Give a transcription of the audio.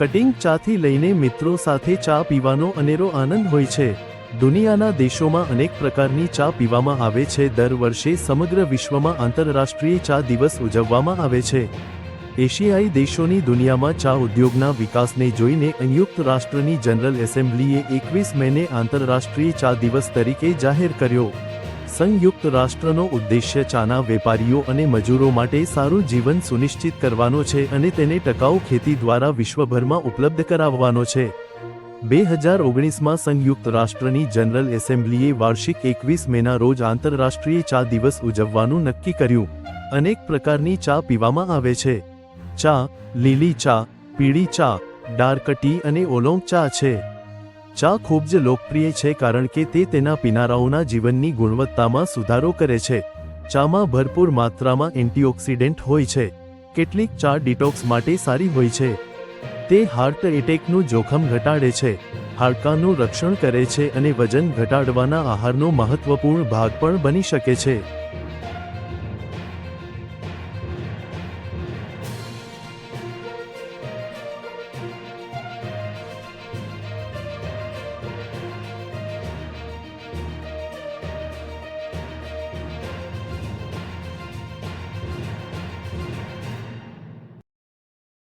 Cutting ચાથી લઈને મિત્રો સાથે ચા પીવાનો અનેરો આનંદ હોય છે. દુનિયાના દેશોમાં અનેક પ્રકારની ચા પીવામાં આવે છે. દર વર્ષે સમગ્ર વિશ્વમાં આંતરરાષ્ટ્રીય ચા દિવસ ઉજવવામાં આવે છે. એશિયાઈ દેશોની દુનિયામાં ચા ઉદ્યોગના વિકાસને જોઈને સંયુક્ત રાષ્ટ્રની જનરલ એસેમ્બલીએ એકવીસ મેને આંતરરાષ્ટ્રીય ચા દિવસ તરીકે જાહેર કર્યો. સંયુક્ત રાષ્ટ્રનો ઉદ્દેશ્ય ચાના વેપારીઓ અને મજૂરો માટે સારું જીવન સુનિશ્ચિત કરવાનો છે અને તેને ટકાઉ ખેતી દ્વારા વિશ્વભરમાં ઉપલબ્ધ કરાવવાનો છે. બે હજાર ઓગણીસમાં સંયુક્ત રાષ્ટ્રની જનરલ એસેમ્બલીએ વાર્ષિક એકવીસ મેના રોજ આંતરરાષ્ટ્રીય ચા દિવસ ઉજવવાનું નક્કી કર્યું. અનેક પ્રકારની ચા પીવામાં આવે છે. ચા, લીલી ચા, પીળી ચા, ડાર્ક ટી અને ઓલોંગ ચા છે. ચા ખૂબ જ લોકપ્રિય છે કારણ કે તે તેના પીનારાઓના જીવનની ગુણવત્તામાં સુધારો કરે છે. ચામાં ભરપૂર માત્રામાં એન્ટીઓક્સિડન્ટ હોય છે. કેટલીક ચા ડિટોક્સ માટે સારી હોય છે. તે હાર્ટ એટેકનું જોખમ ઘટાડે છે. હાડકાનું રક્ષણ કરે છે અને વજન ઘટાડવાના આહારનો મહત્વપૂર્ણ ભાગ પણ બની શકે છે.